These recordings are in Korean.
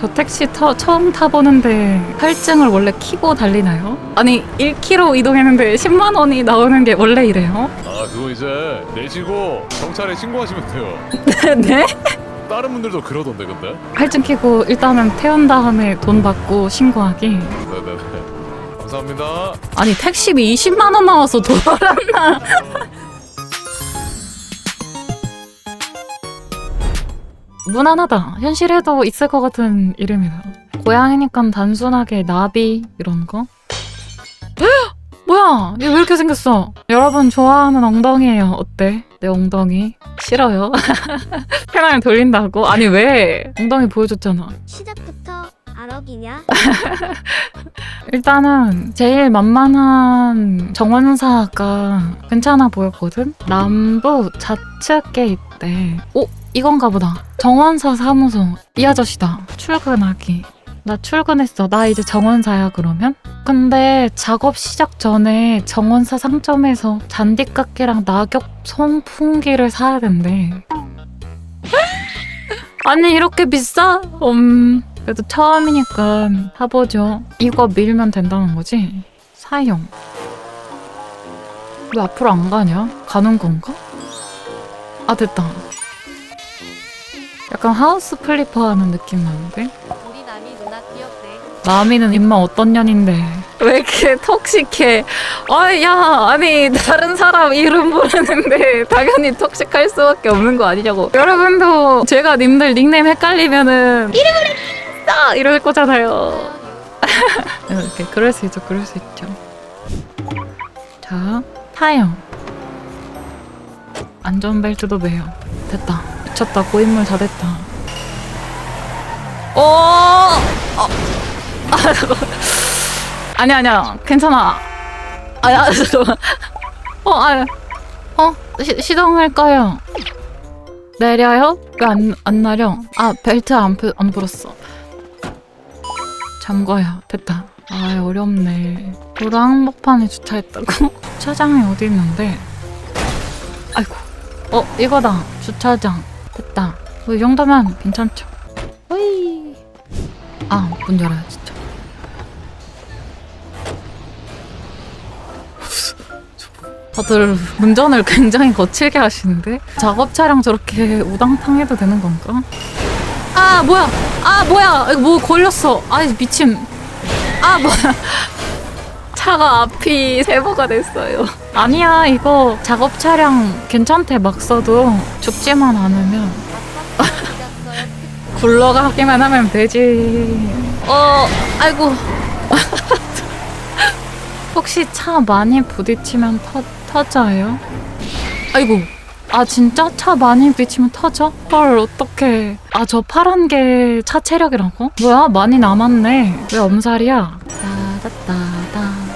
저 택시 터, 처음 타보는데 할증을 원래 키고 달리나요? 아니 1km 이동했는데 10만 원이 나오는 게 원래 이래요? 아 그거 이제 내시고 경찰에 신고하시면 돼요. 네? 다른 분들도 그러던데 근데. 할증 키고 일단은 태운 다음에 돈 받고 신고하기 네네네. 감사합니다. 아니 택시비 20만 원 나와서 돌아왔나? 무난하다. 현실에도 있을 것 같은 이름이다. 고양이니까 단순하게 나비 이런 거. 헉! 뭐야? 얘 왜 이렇게 생겼어? 여러분 좋아하는 엉덩이에요. 어때? 내 엉덩이 싫어요. 패널 돌린다고? 아니 왜? 엉덩이 보여줬잖아. 시작부터 아럭이냐? 일단은 제일 만만한 정원사가 괜찮아 보였거든? 남부 좌측에 있대. 오, 이건가 보다. 정원사 사무소. 이 아저씨다. 출근하기. 나 출근했어. 나 이제 정원사야, 그러면? 근데 작업 시작 전에 정원사 상점에서 잔디깎기랑 낙엽 송풍기를 사야 된대. 아니, 이렇게 비싸? 음, 그래도 처음이니까 사보죠. 이거 밀면 된다는 거지? 사용. 왜 앞으로 안 가냐? 가는 건가? 아, 됐다. 약간 하우스 플리퍼 하는 느낌 나는데? 우리 남이 누나 귀엽대. 마미는 입맛 어떤 년인데? 왜 이렇게 톡식해? 아, 야, 아니, 다른 사람 이름 부르는데 당연히 톡식할 수밖에 없는 거 아니냐고. 여러분도 제가 님들 닉네임 헷갈리면은 이름을 했어! 이럴 거잖아요. 이렇게 그럴 수 있죠, 그럴 수 있죠. 자, 타영. 안전벨트도 매요. 됐다. 미쳤다. 고인물 다 됐다. 오! 어. 아니 아니야. 괜찮아. 아야 잠깐만. 어 아야 어? 시, 시동할까요. 내려요? 왜안안 내려? 아 벨트 안, 풀- 안 풀었어. 잠궈요. 됐다. 아 어렵네. 도로 한복판에 주차했다고? 주차장이 어디 있는데? 아이고. 어 이거다. 주차장 됐다. 뭐 이 정도면 괜찮죠. 어이. 아 문 열어요 진짜. 다들 운전을 굉장히 거칠게 하시는데? 작업 차량 저렇게 우당탕 해도 되는 건가? 아 뭐야! 아 뭐야! 뭐 걸렸어. 아 미친. 아 뭐야. 차가 앞이 세모가 됐어요. 아니야 이거 작업 차량 괜찮대 막 써도. 죽지만 않으면 굴러가기만 하면 되지 어 아이고 혹시 차 많이 부딪히면 터, 터져요? 아이고 아 진짜 차 많이 부딪히면 터져? 헐 어떡해 아 저 파란 게 차 체력이라고? 뭐야 많이 남았네 왜 엄살이야? 따다따다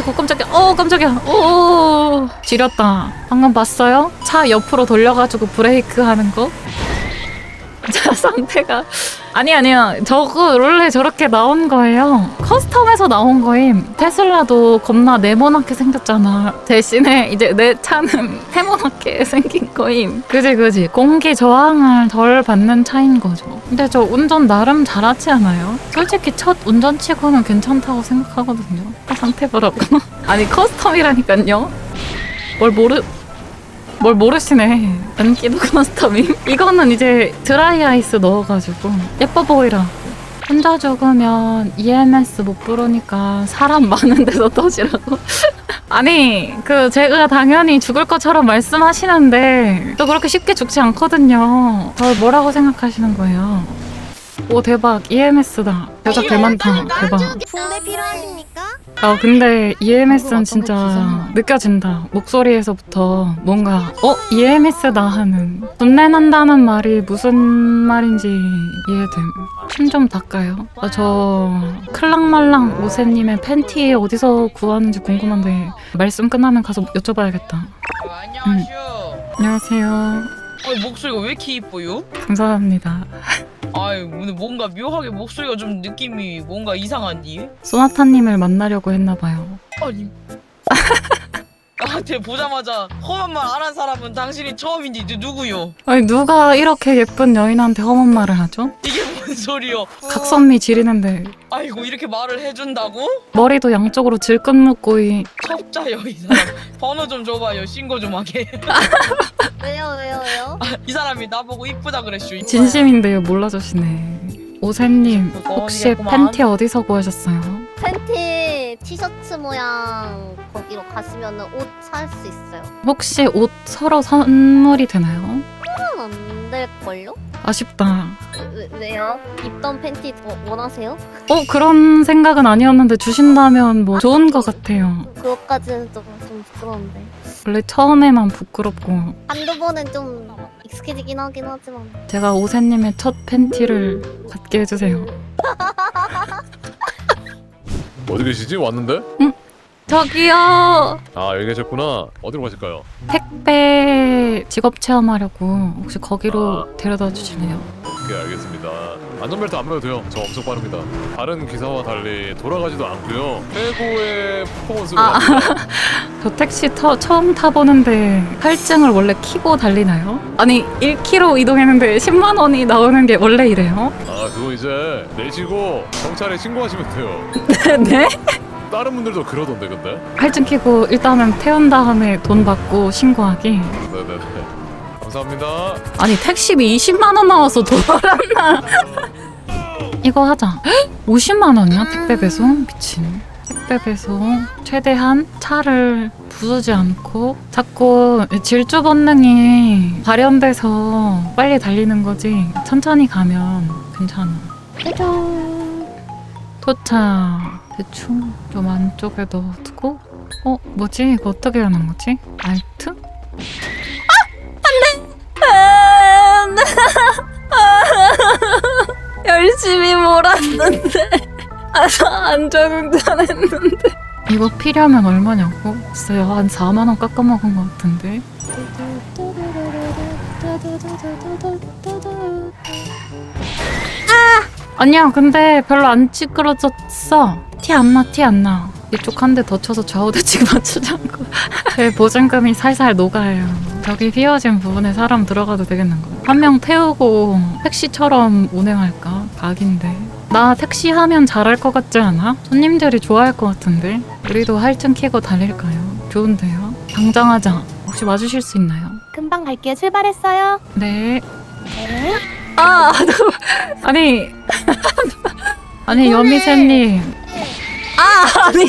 아이고 깜짝이야. 어 깜짝이야. 오 지렸다. 방금 봤어요? 차 옆으로 돌려가지고 브레이크 하는 거? 차 상태가 아니 아니야 저거 원래 저렇게 나온 거예요. 커스텀에서 나온 거임. 테슬라도 겁나 네모나게 생겼잖아. 대신에 이제 내 차는 네모나게 생긴 거임. 그지 그지. 공기 저항을 덜 받는 차인 거죠. 근데 저 운전 나름 잘하지 않아요? 솔직히 첫 운전치고는 괜찮다고 생각하거든요. 차 상태 보라고 아니 커스텀이라니까요. 뭘 모르 뭘 모르시네. 연기도 커스텀임. 이거는 이제 드라이 아이스 넣어가지고 예뻐 보이라고. 혼자 죽으면 EMS 못 부르니까 사람 많은 데서 터지라고. 아니, 그 제가 당연히 죽을 것처럼 말씀하시는데 또 그렇게 쉽게 죽지 않거든요. 저 뭐라고 생각하시는 거예요? 오 대박 EMS다. 여자 개 많다. 대박. 붕대 필요하십니까? 아 근데 EMS는 진짜 느껴진다 목소리에서부터 뭔가 어 EMS다 하는 분내 난다는 말이 무슨 말인지 이해됨 침좀 닦아요 아, 저 클랑말랑 오세님의 팬티 어디서 구하는지 궁금한데 말씀 끝나면 가서 여쭤봐야겠다 어, 안녕하세요. 안녕하세요 어, 목소리가 왜 이렇게 이뻐요? 감사합니다 아유, 오늘 뭔가 묘하게 목소리가 좀 느낌이 뭔가 이상하니? 소나타님을 만나려고 했나봐요 아니. 같아 보자마자 험한 말 안 한 사람은 당신이 처음인지 누- 누구요? 아니 누가 이렇게 예쁜 여인한테 험한 말을 하죠? 이게 뭔 소리요? 각선미 지리는데 아이고 이렇게 말을 해준다고? 머리도 양쪽으로 질끈 묶고 이 첩자요 이 사람 번호 좀 줘봐요 신고 좀 하게 왜요 왜요 왜요? 이 사람이 나보고 이쁘다 그랬슈 진심인데요 몰라주시네 오세님 혹시 뻔이겠구만. 팬티 어디서 구하셨어요? 팬티 티셔츠 모양 거기로 가시면은 옷살 수 있어요. 혹시 옷 서로 선물이 되나요? 안 될걸요? 아쉽다 왜, 왜요? 입던 팬티 더 원하세요? 어 그런 생각은 아니었는데 주신다면 뭐 좋은 것 같아요 그것까지는 좀, 좀 부끄러운데. 원래 처음에만 부끄럽고 한두 번은 좀 익숙해지긴 하긴 하지만. 제가 오세님의 첫 팬티를 갖게 해주세요 어디 계시지? 왔는데? 저기요 아 여기 계셨구나. 어디로 가실까요? 택배 직업 체험하려고 혹시 거기로 아. 데려다 주실래요? 오케이 알겠습니다. 안전벨트 안 매도 돼요. 저 엄청 빠릅니다. 다른 기사와 달리 돌아가지도 않고요. 최고의 퍼포먼스로 아. 갑니다. 저 택시 터, 처음 타보는데 할증을 원래 키고 달리나요? 아니 1km 이동했는데 10만 원이 나오는 게 원래 이래요? 아 그거 이제 내시고 경찰에 신고하시면 돼요. 네? 다른 분들도 그러던데 근데. 할증 키고 일단은 태운 다음에 돈 받고 신고하기. 네네네. 감사합니다. 아니 택시비 20만 원 나와서 돌아왔나? 이거 하자. 헉, 50만 원이야 택배 배송? 미친. 택배 배송. 최대한 차를 부수지 않고 자꾸 질주 본능이 발현돼서 빨리 달리는 거지. 천천히 가면 괜찮아. 짜잔. 도착 대충 좀 안쪽에 넣어두고 어 뭐지? 이거 어떻게 하는 거지? 알트 열심히 몰았는데. 안전운전했는데. 이거 필요하면 얼마냐고? 글쎄요. 한 4만 원 깎아먹은 것 같은데. 아! 아니야 근데 별로 안 찌그러졌어 티 안 나 티 안 나. 이쪽 한 대 더 쳐서 좌우 대칭 맞추자고 제 보증금이 살살 녹아요. 여기 휘어진 부분에 사람 들어가도 되겠는 거. 한 명 태우고 택시처럼 운행할까? 각인데. 나 택시 하면 잘할 것 같지 않아? 손님들이 좋아할 것 같은데. 우리도 할증 키고 달릴까요? 좋은데요? 당장 하자. 혹시 와주실 수 있나요? 금방 갈게요. 출발했어요. 네. 아, 아니. 아니 여미새님 아 아니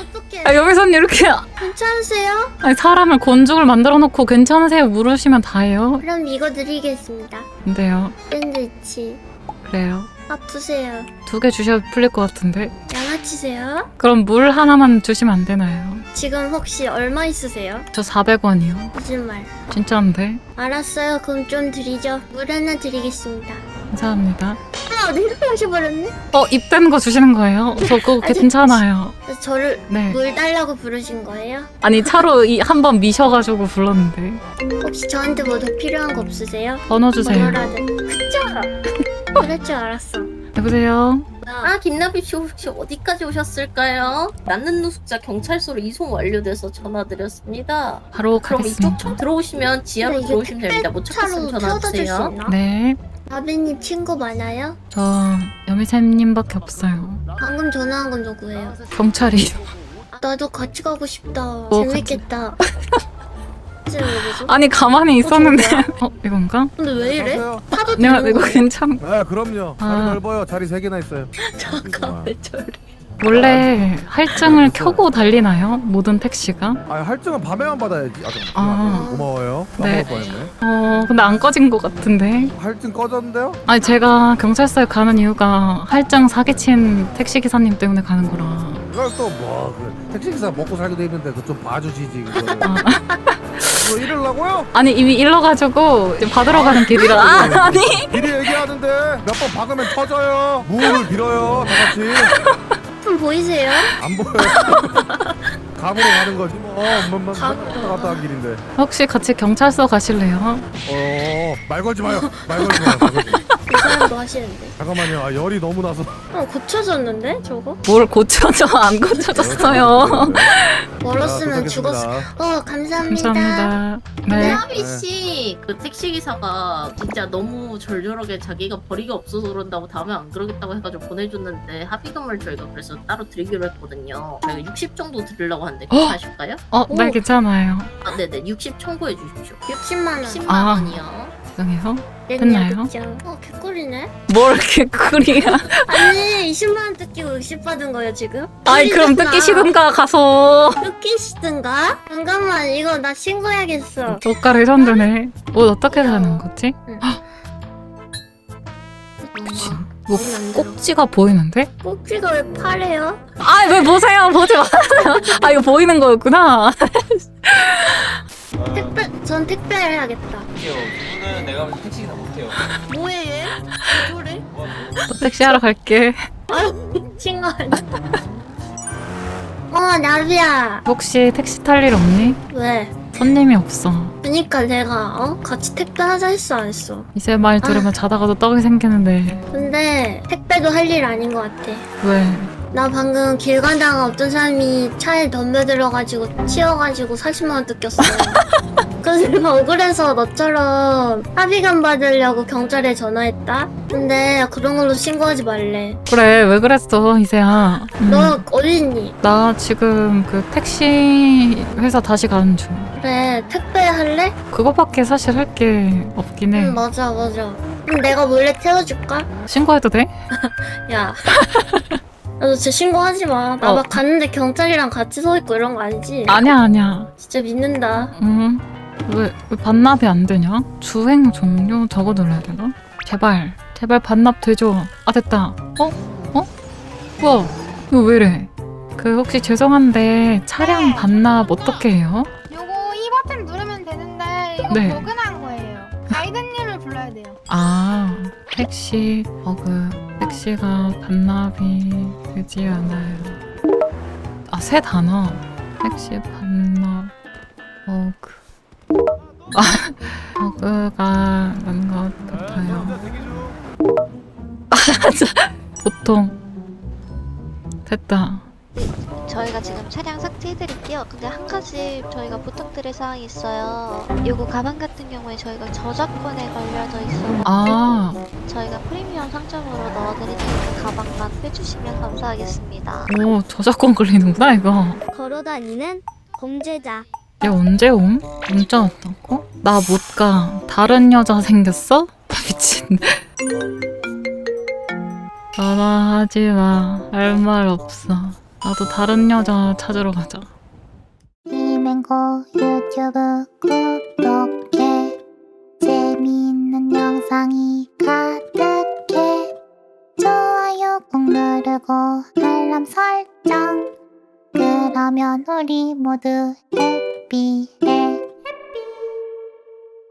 어떡해. 아, 여미새님 이렇게 괜찮으세요? 아니, 사람을 곤죽을 만들어 놓고 괜찮으세요 물으시면 다예요 그럼 이거 드리겠습니다. 근데요 샌드위치. 그래요 아프세요. 두 개 주셔야 풀릴 것 같은데 양아치세요? 그럼 물 하나만 주시면 안 되나요? 지금 혹시 얼마 있으세요? 저 400원이요 거짓말. 진짜인데 알았어요. 그럼 좀 드리죠. 물 하나 드리겠습니다. 감사합니다 아, 이렇게 하셔버렸네? 어 입된 거 주시는 거예요? 저 그거 아니, 괜찮아요 그래서 저를 네 물 달라고 부르신 거예요? 아니 차로 한번 미셔가지고 불렀는데 혹시 저한테 뭐 더 필요한 거 없으세요? 번호 주세요 번호라도. 그쵸? 그럴 줄 알았어. 여보세요? 아 김나비 씨 혹시 어디까지 오셨을까요? 낳는 노숙자 경찰서로 이송 완료돼서 전화드렸습니다. 바로 그럼 이쪽 가겠습니다 좀 들어오시면 지하로 근데 이게 들어오시면 됩니다. 못 찾겠으면 태워다 줄 수 전화주세요. 있나? 네 아베님 친구 많아요? 저 여미샘님밖에 없어요 방금 전화한 건 누구예요? 경찰이 나도 같이 가고 싶다. 뭐, 재밌겠다. 왜 그러지? 아니 가만히 있었는데 어 이건가? 근데 왜 이래? 파도 내가 이거 괜찮 네, 그럼요. 자리 아. 넓어요. 자리 세 개나 있어요. 잠깐 왜 저래? 원래 할증을 켜고 달리나요? 모든 택시가? 아, 할증은 밤에만 받아야지. 아, 좀 아. 고마워요. 네. 까먹을 뻔했네. 어 근데 안 꺼진 것 같은데 할증 꺼졌는데요? 아니 제가 경찰서에 가는 이유가 할증 사기친 택시 기사님 때문에 가는 거라 이걸 또뭐 그, 택시기사 먹고 살기도 힘든데 그 좀 봐주시지. 그거를. 아. 이거 잃으려고요? 아니 이미 일러가지고 이제 받으러 가는 길이라 아, 아니 미리 얘기하는데 몇 번 박으면 터져요. 무을 빌어요. 다 같이. 좀 보이세요? 안 보여요. 감으로 가는 거지 뭐. 엄마만 감으로. 갔다 간 길인데. 혹시 같이 경찰서 가실래요? 어, 말 걸지 마요. 말 걸지 마요. 말 걸지 마요. 하시는데. 잠깐만요. 아 열이 너무 나서. 어 고쳐졌는데 저거? 뭘 고쳐줘 안 고쳐졌어요. 멀었으면 자, 죽었어. 어 감사합니다. 감사합니다. 네. 하비 씨그 택시 기사가 진짜 너무 절절하게 자기가 벌이가 없어서 그런다고 다음에 안 그러겠다고 해가지고 보내줬는데 합의금을 저희가 그래서 따로 드리기로 했거든요. 저희가 60 정도 드리려고 하는데 괜찮으실까요? 어, 네 괜찮아요. 아, 네네 60 청구해 주십시오. 60만 원. 10만 아. 원이요. 됐나요? 그쵸? 어 개꿀이네. 뭘 이렇게 꿀이야. 아니 20만 원 뜯기고 60 받은 거예요 지금? 아이 그럼 뜯기셨나? 뜯기시든가 가서. 뜯기시든가? 잠깐만 이거 나 신고해야겠어. 옷가 레전드네. 옷 어떻게 사는 거지? 뭐 꼭지가 보이는데? 꼭지가 왜 파래요? 아왜 보세요? 보지 마세요. 아 이거 보이는 거였구나. 택배 전 택배를 해야겠다. 못해요. 그분은 내가 보면 택시 기사 못해요. 뭐해 얘? 그래? 또 택시 하러 갈게. 친구 아니야? 어 나비야. 혹시 택시 탈 일 없니? 왜? 손님이 없어. 그니까 내가 어 같이 택배 하자 했어 안 했어. 이제 말 들으면 자다가도 떡이 생기는데 근데 택배도 할 일 아닌 것 같아. 왜? 나 방금 길 가다가 어떤 사람이 차에 덤벼들어가지고 치여가지고 40만 원 뜯겼어. 그래서 내가 억울해서 너처럼 합의금 받으려고 경찰에 전화했다. 근데 그런 걸로 신고하지 말래. 그래 왜 그랬어 이세야? 음, 너 어디 있니? 나 지금 그 택시 회사 다시 가는 중. 그래 택배 할래? 그거밖에 사실 할 게 없긴 해. 응 맞아 맞아. 그럼 내가 몰래 태워줄까? 신고해도 돼? 야. 너 진짜 신고하지 마. 나 어. 막 갔는데 경찰이랑 같이 서 있고 이런 거 아니지? 아니야 아니야. 진짜 믿는다. 음. 왜, 왜 반납이 안 되냐? 주행 종료 저거 눌러야 되나? 제발 제발 반납 되죠. 아 됐다. 어? 어? 뭐야? 이거 왜 이래? 그 혹시 죄송한데 차량 네. 반납 어떻게 해요? 요거 이 버튼 누르면 되는데 이거 네. 버그난 거예요. 가이드님을 불러야 돼요. 아 택시 버그 택시가 반납이 되지 않아요. 아 새 단어 택시 반납 버그 아 버그가 난 것 같아요. 보통 됐다. 저희가 지금 차량 삭제해드릴게요. 근데 한 가지 저희가 부탁드릴 사항이 있어요. 요거 가방 같은 경우에 저희가 저작권에 걸려져 있어. 아 저희가 프리미엄 상점으로 넣어드릴 테니까 가방만 빼주시면 감사하겠습니다. 오 저작권 걸리는구나 이거. 걸어다니는 범죄자. 얘 언제 옴? 문자 왔다고? 나 못 가. 다른 여자 생겼어? 미친. 전화하지 마. 할 말 없어. 나도 다른 여자 찾으러 가자. 이맹고 유튜브 구독해. 재미있는 영상이 가득해. 좋아요 꾹 누르고 알람 설정. 그러면 우리 모두 해피해